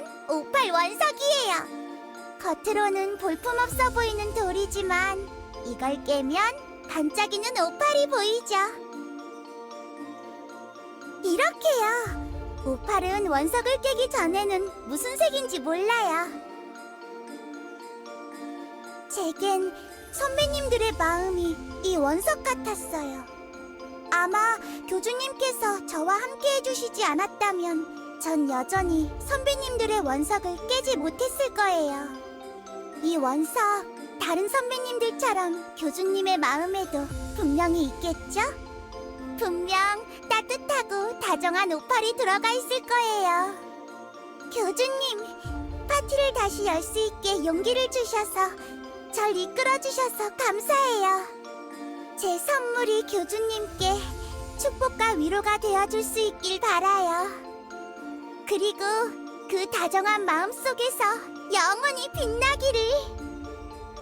건 58 원석이에요. 겉으로는 볼품없어 보이는 돌이지만 이걸 깨면 반짝이는 오팔이 보이죠. 이렇게요. 오팔은 원석을 깨기 전에는 무슨 색인지 몰라요. 제겐 선배님들의 마음이 이 원석 같았어요. 아마 교주님께서 저와 함께 해주시지 않았다면 전 여전히 선배님들의 원석을 깨지 못했을 거예요. 이 원석, 다른 선배님들처럼 교주님의 마음에도 분명히 있겠죠? 분명 따뜻하고 다정한 오팔이 들어가 있을 거예요. 교주님, 파티를 다시 열 수 있게 용기를 주셔서 절 이끌어 주셔서 감사해요. 제 선물이 교주님께 축복과 위로가 되어줄 수 있길 바라요. 그리고 그 다정한 마음 속에서 영원히 빛나기를.